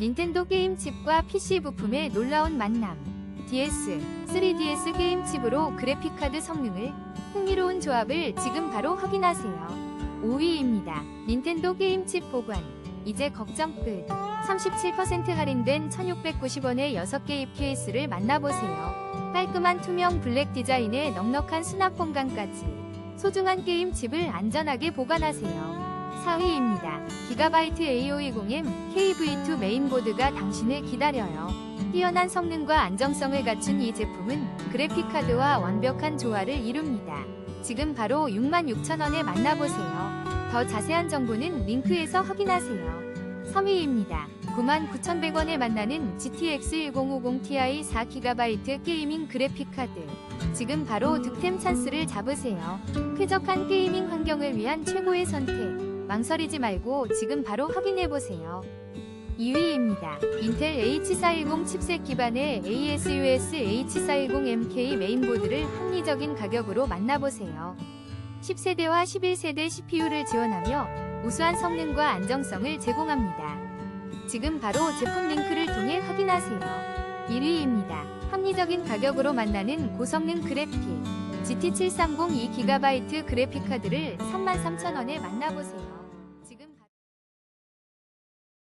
닌텐도 게임칩과 PC 부품의 놀라운 만남. DS, 3DS 게임칩으로 그래픽카드 성능을 흥미로운 조합을 지금 바로 확인하세요. 5위입니다. 닌텐도 게임칩 보관. 이제 걱정 끝. 37% 할인된 1690원의 6개 입 케이스를 만나보세요. 깔끔한 투명 블랙 디자인의 넉넉한 수납 공간까지. 소중한 게임칩을 안전하게 보관하세요. 4위입니다. 기가바이트 A520M KV2 메인보드가 당신을 기다려요. 뛰어난 성능과 안정성을 갖춘 이 제품은 그래픽카드와 완벽한 조화를 이룹니다. 지금 바로 66,000원에 만나보세요. 더 자세한 정보는 링크에서 확인하세요. 3위입니다. 99,100원에 만나는 GTX 1050ti 4GB 게이밍 그래픽카드. 지금 바로 득템 찬스를 잡으세요. 쾌적한 게이밍 환경을 위한 최고의 선택. 망설이지 말고 지금 바로 확인해보세요. 2위입니다. 인텔 H410 칩셋 기반의 ASUS H410MK 메인보드를 합리적인 가격으로 만나보세요. 10세대와 11세대 CPU를 지원하며 우수한 성능과 안정성을 제공합니다. 지금 바로 제품 링크를 통해 확인하세요. 1위입니다. 합리적인 가격으로 만나는 고성능 그래픽 GT730 2GB 그래픽카드를 33,000원에 만나보세요.